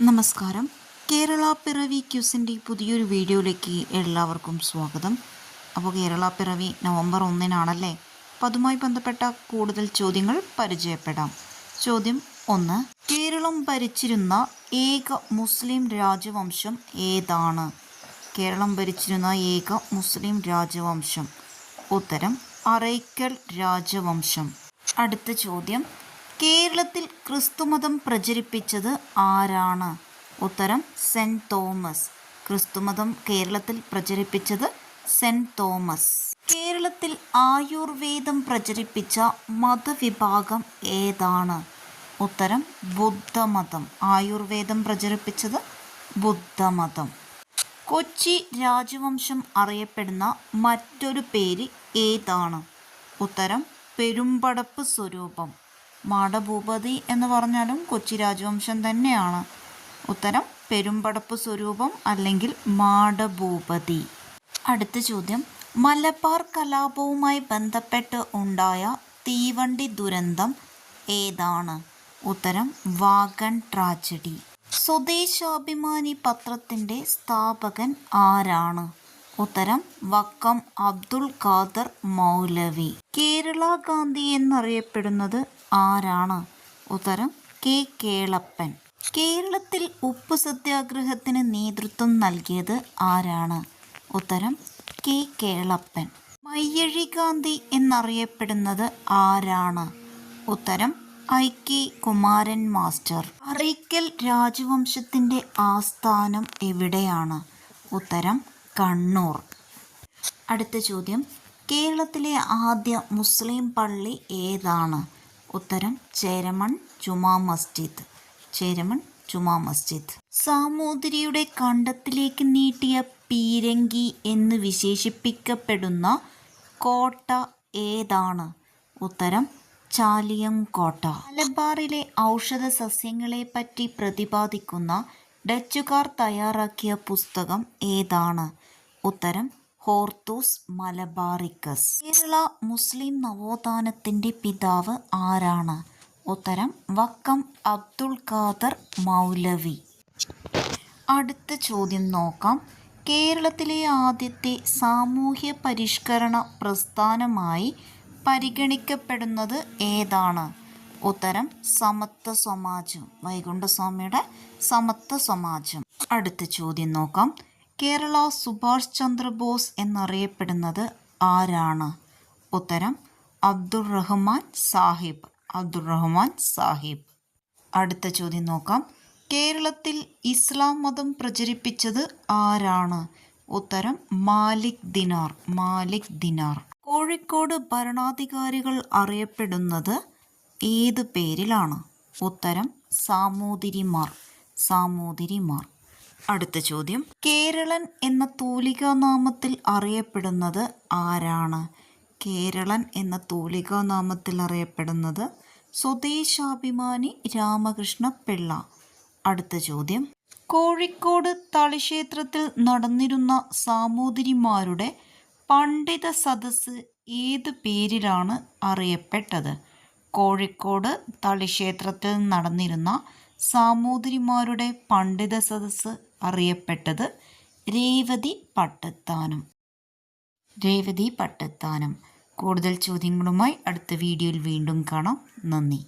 നമസ്കാരം. കേരള പിറവി ക്യൂസിന്റെ പുതിയൊരു വീഡിയോയിലേക്ക് എല്ലാവർക്കും സ്വാഗതം. അപ്പോൾ കേരള പിറവി നവംബർ ഒന്നിനാണല്ലേ? അപ്പോൾ അതുമായി ബന്ധപ്പെട്ട കൂടുതൽ ചോദ്യങ്ങൾ പരിചയപ്പെടാം. ചോദ്യം ഒന്ന്. കേരളം ഭരിച്ചിരുന്ന ഏക മുസ്ലിം രാജവംശം ഏതാണ്? കേരളം ഭരിച്ചിരുന്ന ഏക മുസ്ലിം രാജവംശം. ഉത്തരം അറൈക്കൽ രാജവംശം. അടുത്ത ചോദ്യം. കേരളത്തിൽ ക്രിസ്തുമതം പ്രചരിപ്പിച്ചത് ആരാണ്? ഉത്തരം സെന്റ് തോമസ്. ക്രിസ്തുമതം കേരളത്തിൽ പ്രചരിപ്പിച്ചത് സെന്റ് തോമസ്. കേരളത്തിൽ ആയുർവേദം പ്രചരിപ്പിച്ച മതവിഭാഗം ഏതാണ്? ഉത്തരം ബുദ്ധമതം. ആയുർവേദം പ്രചരിപ്പിച്ചത് ബുദ്ധമതം. കൊച്ചി രാജവംശം അറിയപ്പെടുന്ന മറ്റൊരു പേര് ഏതാണ്? ഉത്തരം പെരുമ്പടപ്പ് സ്വരൂപം. മാടഭൂപതി എന്ന് പറഞ്ഞാലും കൊച്ചി രാജവംശം തന്നെയാണ്. ഉത്തരം പെരുമ്പടപ്പ് സ്വരൂപം അല്ലെങ്കിൽ മാടഭൂപതി. അടുത്ത ചോദ്യം മലബാർ കലാപവുമായി ബന്ധപ്പെട്ട് ഉണ്ടായ തീവണ്ടി ദുരന്തം ഏതാണ്? ഉത്തരം വാഗൺ ട്രാജഡി. സ്വദേശാഭിമാനി പത്രത്തിന്റെ സ്ഥാപകൻ ആരാണ്? ഉത്തരം വക്കം അബ്ദുൾ ഖാദർ മൗലവി. കേരള ഗാന്ധി എന്നറിയപ്പെടുന്നത് ആരാണ്? ഉത്തരം കെ കേളപ്പൻ. കേരളത്തിൽ ഉപ്പ് സത്യാഗ്രഹത്തിന് നേതൃത്വം നൽകിയത് ആരാണ്? ഉത്തരം കെ കേളപ്പൻ. മയ്യഴി ഗാന്ധി എന്നറിയപ്പെടുന്നത് ആരാണ്? ഉത്തരം ഐ കെ കുമാരൻ മാസ്റ്റർ. അറിയിക്കൽ രാജവംശത്തിന്റെ ആസ്ഥാനം എവിടെയാണ്? ഉത്തരം കണ്ണൂർ. അടുത്ത ചോദ്യം. കേരളത്തിലെ ആദ്യ മുസ്ലിം പള്ളി ഏതാണ്? ഉത്തരം ചേരമൺ ജുമാ മസ്ജിദ്. ചേരമൺ ജുമാ മസ്ജിദ്. സാമൂതിരിയുടെ കണ്ടത്തിലേക്ക് നീട്ടിയ പീരങ്കി എന്ന് വിശേഷിപ്പിക്കപ്പെടുന്ന കോട്ട ഏതാണ്? ഉത്തരം ചാലിയം കോട്ട മലബാറിലെ ഔഷധ സസ്യങ്ങളെ പറ്റി പ്രതിപാദിക്കുന്ന ഡച്ചുകാർ തയ്യാറാക്കിയ പുസ്തകം ഏതാണ്? ഉത്തരം ഹോർത്തൂസ് മലബാറിക്കസ്. കേരള മുസ്ലിം നവോത്ഥാനത്തിന്റെ പിതാവ് ആരാണ്? ഉത്തരം വക്കം അബ്ദുൾ ഖാദർ മൗലവി. അടുത്ത ചോദ്യം നോക്കാം. കേരളത്തിലെ ആദ്യത്തെ സാമൂഹ്യ പരിഷ്കരണ പ്രസ്ഥാനമായി പരിഗണിക്കപ്പെടുന്നത് ഏതാണ്? ഉത്തരം സമത്വ സമാജം വൈകുണ്ഠസ്വാമിയുടെ സമത്വ സമാജം അടുത്ത ചോദ്യം നോക്കാം. കേരള സുഭാഷ് ചന്ദ്രബോസ് എന്നറിയപ്പെടുന്നത് ആരാണ്? ഉത്തരം അബ്ദുൾ റഹ്മാൻ സാഹിബ്. അബ്ദുൾ റഹ്മാൻ സാഹിബ്. അടുത്ത ചോദ്യം നോക്കാം. കേരളത്തിൽ ഇസ്ലാം മതം പ്രചരിപ്പിച്ചത് ആരാണ്? ഉത്തരം മാലിക് ദിനാർ. മാലിക് ദിനാർ. കോഴിക്കോട് ഭരണാധികാരികൾ അറിയപ്പെടുന്നത് ഏത് പേരിലാണ്? ഉത്തരം സാമൂതിരിമാർ. സാമൂതിരിമാർ. അടുത്ത ചോദ്യം. കേരളൻ എന്ന തൂലികാനാമത്തിൽ അറിയപ്പെടുന്നത് ആരാണ്? കേരളൻ എന്ന തൂലികാനാമത്തിൽ അറിയപ്പെടുന്നത് സ്വദേശാഭിമാനി രാമകൃഷ്ണ പിള്ള. അടുത്ത ചോദ്യം. കോഴിക്കോട് തളിക്ഷേത്രത്തിൽ നടന്നിരുന്ന സാമൂതിരിമാരുടെ പണ്ഡിത സദസ്സ് ഏത് പേരിലാണ് അറിയപ്പെട്ടത്? കോഴിക്കോട് തളിക്ഷേത്രത്തിൽ നടന്നിരുന്ന സാമൂതിരിമാരുടെ പണ്ഡിത സദസ്സ് അറിയപ്പെട്ടത് രേവതി പട്ടത്താനം. രേവതി പട്ടത്താനം. കൂടുതൽ ചോദ്യങ്ങളുമായി അടുത്ത വീഡിയോയിൽ വീണ്ടും കാണാം. നന്ദി.